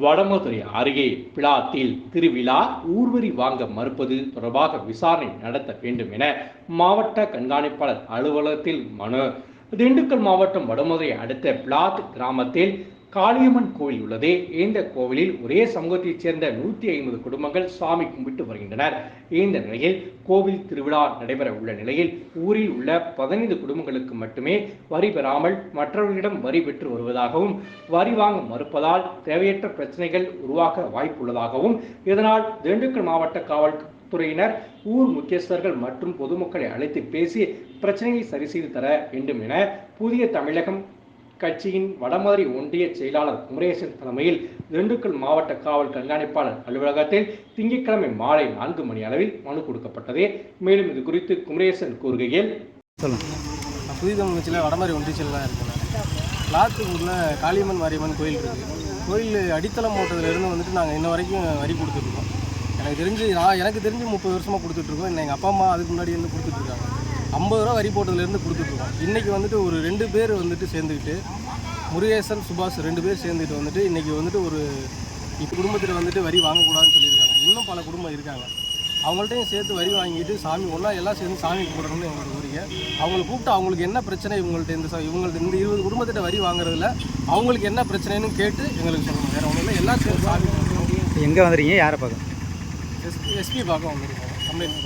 வடமதுரை அருகே பிளாத்தில் திருவிழா ஊர்வரி வாங்க மறுப்பது தொடர்பாக விசாரணை நடத்த வேண்டும் என மாவட்ட கண்காணிப்பாளர் அலுவலகத்தில் மனு திண்டுக்கல் மாவட்டம் வடமதுரை அடுத்த பிளாத் கிராமத்தில் காளியம்மன் கோவில் உள்ளது. இந்த கோவிலில் ஒரே சமூகத்தைச் சேர்ந்த நூத்தி ஐம்பது குடும்பங்கள் சாமி கும்பிட்டு வருகின்றனர். இந்த நிலையில் கோவில் திருவிழா நடைபெற உள்ள நிலையில் ஊரில் உள்ள பதினைந்து குடும்பங்களுக்கு மட்டுமே வரி பெறாமல் மற்றவர்களிடம் வரி பெற்று வருவதாகவும் வரி வாங்க மறுப்பதால் தேவையற்ற பிரச்சனைகள் உருவாக வாய்ப்புள்ளதாகவும் இதனால் திண்டுக்கல் மாவட்ட காவல் துறையினர் ஊர் முக்கியஸ்தர்கள் மற்றும் பொதுமக்களை அழைத்து பேசி பிரச்சனையை சரி செய்து தர வேண்டும் என புதிய தமிழகம் கட்சியின் வடமதுரை ஒன்றிய செயலாளர் குமரேசன் தலைமையில் திண்டுக்கல் மாவட்ட காவல் கண்காணிப்பாளர் அலுவலகத்தில் திங்கட்கிழமை மாலை நான்கு மணி அளவில் மனு கொடுக்கப்பட்டது. மேலும் இது குறித்து குமரேசன் கூறுகையில் புதிய தமிழ்ச்சியில் கட்சியில் ஒன்றிய ஒன்றியத்தில் தான் லாத்தூரில் காளியம்மன் மாரியம்மன் கோயில் இருக்குது கோயில் அடித்தளம் போட்டதுலேருந்து வந்துட்டு நாங்கள் இன்ன வரைக்கும் வரி கொடுத்துருக்கோம் எனக்கு தெரிஞ்சு நான் எனக்கு தெரிஞ்சு முப்பது வருஷமாக கொடுத்துட்ருக்கோம். இன்னும் எங்கள் அப்பா அம்மா அதுக்கு முன்னாடி இருந்து கொடுத்துட்ருக்காங்க. ஐம்பது ரூபா வரி போட்டதுலேருந்து கொடுத்துட்ருக்கோம். இன்றைக்கி வந்துட்டு ஒரு ரெண்டு பேர் வந்துட்டு சேர்ந்துக்கிட்டு முருகேசன் சுபாஷ் ரெண்டு பேர் சேர்ந்துட்டு வந்துட்டு இன்றைக்கி வந்துட்டு ஒரு இப்போ குடும்பத்தில் வந்துட்டு வரி வாங்கக்கூடாதுன்னு சொல்லியிருக்காங்க. இன்னும் பல குடும்பம் இருக்காங்க. அவங்கள்ட்டையும் சேர்த்து வரி வாங்கிட்டு சாமி ஒன்றா எல்லாம் சேர்ந்து சாமி கும்பிடணும்னு எங்களோட கோரிக்கை அவங்கள கூப்பிட்டு அவங்களுக்கு என்ன பிரச்சனை? இவங்கள்ட்ட இந்த இவங்கள்ட்ட இந்த இருபது குடும்பத்திட்ட வரி வாங்குறதுல அவங்களுக்கு என்ன பிரச்சனைன்னு கேட்டு எங்களுக்கு சொல்லணும். வேறு ஒன்றும் இல்லை. எல்லாம் சேர்ந்து சாமி எங்கே வந்துடுறீங்க யாரை பார்க்க எஸ்பி எஸ்பி பார்க்க வந்திருக்கோம் கம்ப்ளைண்ட்